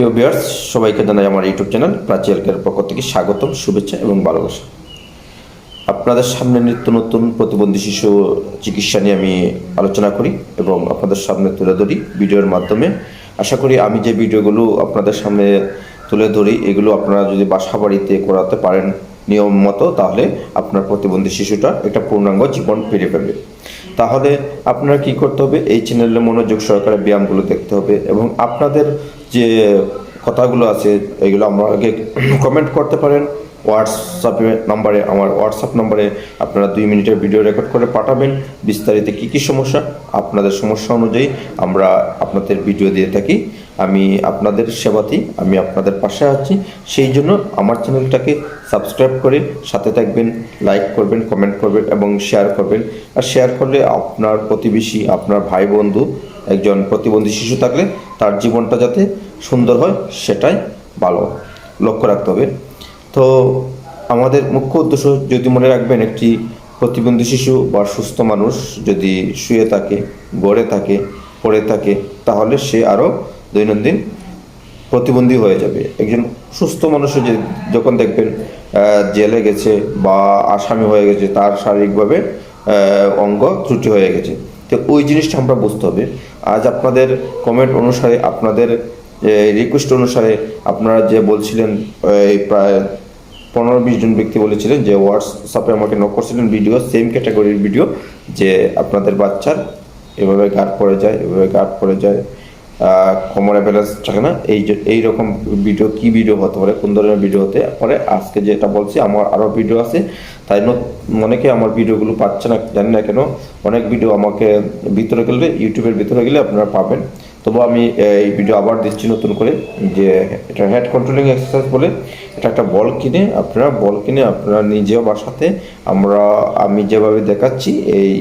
প্রিয় বিয়ার্স সবাইকে জানাই আমার ইউটিউব চ্যানেল প্রাচীলকের পক্ষ থেকে স্বাগতম, শুভেচ্ছা এবং ভালোবাসা। আপনাদের সামনে নিত্য নতুন প্রতিবন্ধী শিশু চিকিৎসা নিয়ে আমি আলোচনা করি এবং আপনাদের সামনে তুলে ধরি ভিডিওর মাধ্যমে। আশা করি আমি যে ভিডিওগুলো আপনাদের সামনে তুলে ধরি, এগুলো আপনারা যদি বাসা বাড়িতে করাতে পারেন নিয়ম মতো তাহলে আপনার প্রতিবন্ধী শিশুটা একটা পূর্ণাঙ্গ জীবন ফিরে পাবে। তাহলে আপনারা কি করতে হবে? এই চ্যানেলে মনোযোগ সহকারে ব্যায়ামগুলো দেখতে হবে এবং আপনাদের যে কথাগুলো আছে, এগুলো আমাকে কমেন্ট করতে পারেন। হোয়াটসঅ্যাপে নাম্বারে, আমার হোয়াটসঅ্যাপ নাম্বারে আপনারা দুই মিনিটের ভিডিও রেকর্ড করে পাঠাবেন। বিস্তারিত কী কী সমস্যা, আপনাদের সমস্যা অনুযায়ী আমরা আপনাদের ভিডিও দিয়ে থাকি। আমি আপনাদের সেবাতেই আমি আপনাদের পাশে আছি। সেই জন্য আমার চ্যানেলটাকে সাবস্ক্রাইব করে সাথে থাকবেন, লাইক করবেন, কমেন্ট করবেন এবং শেয়ার করবেন। আর শেয়ার করলে আপনার প্রতিবেশী, আপনার ভাই বন্ধু একজন প্রতিবন্ধী শিশু থাকলে তার জীবনটা যাতে সুন্দর হয়, সেটাই ভালো। লক্ষ্য রাখতে হবে। তো আমাদের মুখ্য উদ্দেশ্য যদি মনে রাখবেন, একটি প্রতিবন্ধী শিশু বা সুস্থ মানুষ যদি শুয়ে থাকে, গড়ে থাকে, পড়ে থাকে, তাহলে সে আরও দৈনন্দিন প্রতিবন্ধী হয়ে যাবে। একজন সুস্থ মানুষের যে যখন দেখবেন জেলে গেছে বা আসামি হয়ে গেছে, তার শারীরিকভাবে অঙ্গ ত্রুটি হয়ে গেছে। তো ওই জিনিসটা আমরা বুঝতে হবে। আজ আপনাদের কমেন্ট অনুসারে, আপনাদের রিকোয়েস্ট অনুসারে আপনারা যে বলছিলেন এই প্রায় পনেরো বিশ জন ব্যক্তি বলেছিলেন যে হোয়াটসঅ্যাপে আমাকে নক করছিলেন ভিডিও সেম ক্যাটাগরির ভিডিও যে আপনাদের বাচ্চার এভাবে গার্ড পড়ে যায়, এভাবে গার্ড পড়ে যায়। কোমরে ব্যালেন্স থাকে না? এই যে এই রকম ভিডিও কি ভিডিও হতে পারে? কোন ধরনের ভিডিও হতে পারে? আজকে যেটা বলছি, আমার আরও ভিডিও আছে। তাই অনেকে আমার ভিডিওগুলো পাচ্ছে না, জানি না কেন। অনেক ভিডিও আমাকে ভিতরে গেলে ইউটিউবের ভিতরে গেলে আপনারা পাবেন। তবু আমি এই ভিডিও আবার দিচ্ছি নতুন করে, যে এটা হেড কন্ট্রোলিং এক্সারসাইজ বলে। এটা একটা বল কিনে আপনারা বল কিনে আপনারা নিজেও বাসাতে আমরা, আমি যেভাবে দেখাচ্ছি, এই,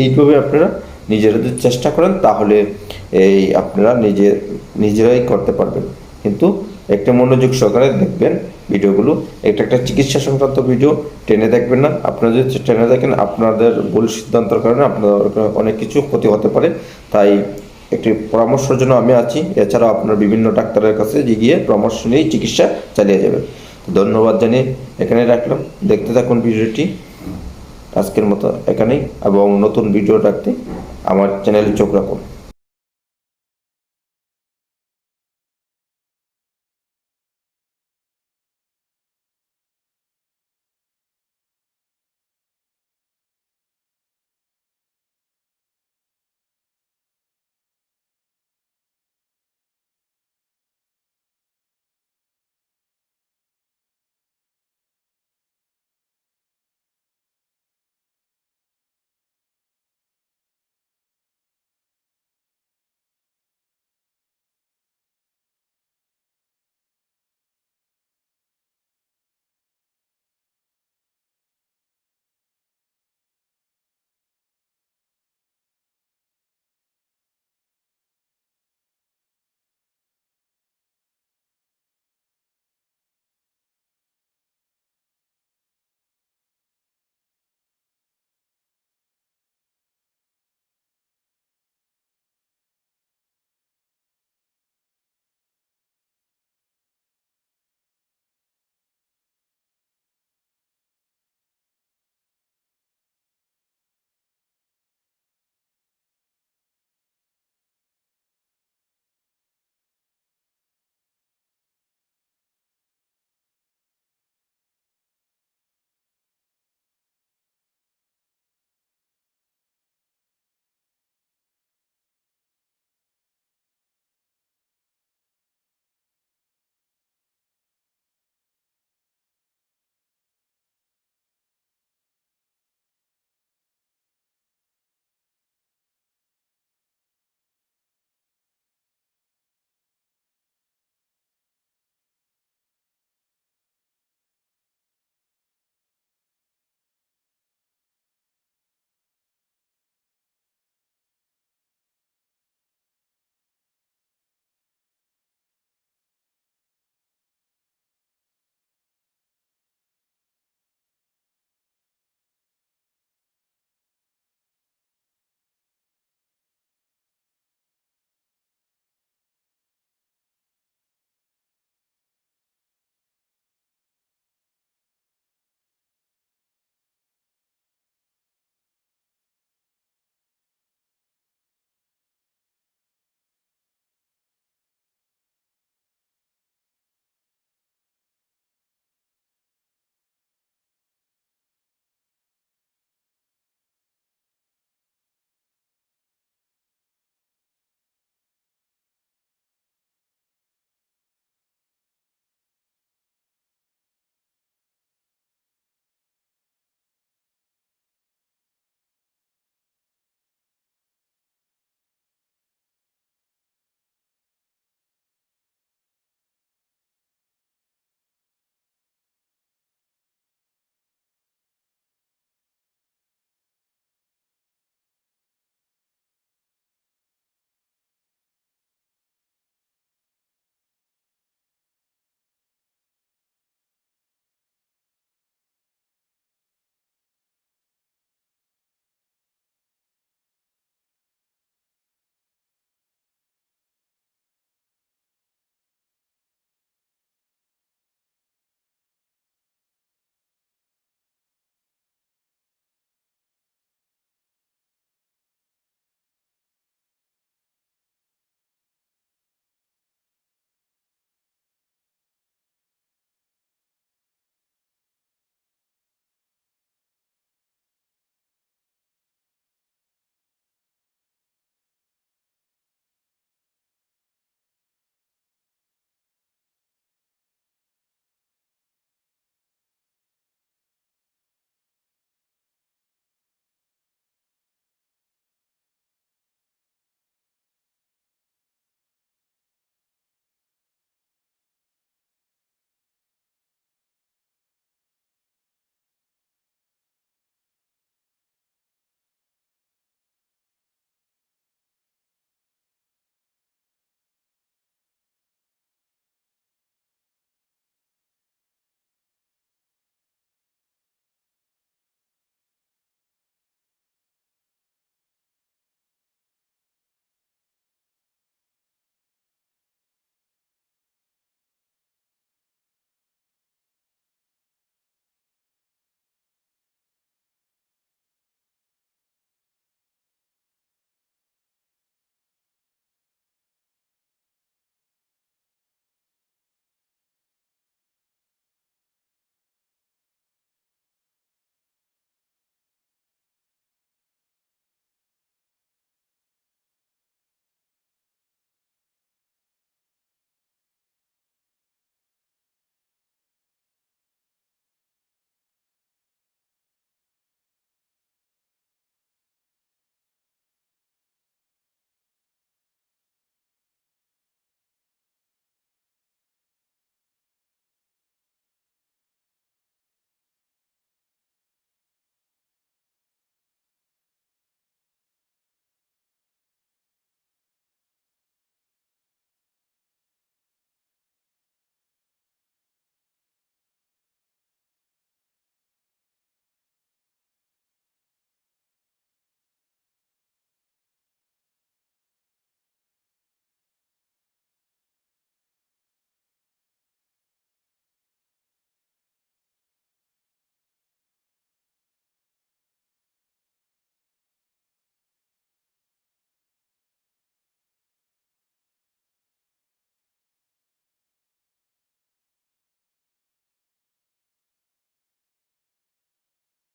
এইভাবে আপনারা নিজেরা যদি চেষ্টা করেন, তাহলে এই আপনারা নিজে, নিজেরাই করতে পারবেন। কিন্তু একটা মনোযোগ সহকারে দেখবেন ভিডিওগুলো। এটা একটা চিকিৎসা সংক্রান্ত ভিডিও টেনে দেখবেন না। আপনারা যদি টেনে দেখেন, আপনাদের ভুল সিদ্ধান্তের কারণে আপনাদের অনেক কিছু ক্ষতি হতে পারে। তাই একটি পরামর্শের জন্য আমি আছি। এছাড়াও আপনার বিভিন্ন ডাক্তারের কাছে গিয়ে পরামর্শ নিয়েই চিকিৎসা চালিয়ে যাবেন। ধন্যবাদ জানিয়ে এখানে রাখলাম। দেখতে থাকুন ভিডিওটি। আজকের মতো এখানেই। এবং নতুন ভিডিও রাখতে আমার চ্যানেলে চোখ রাখুন।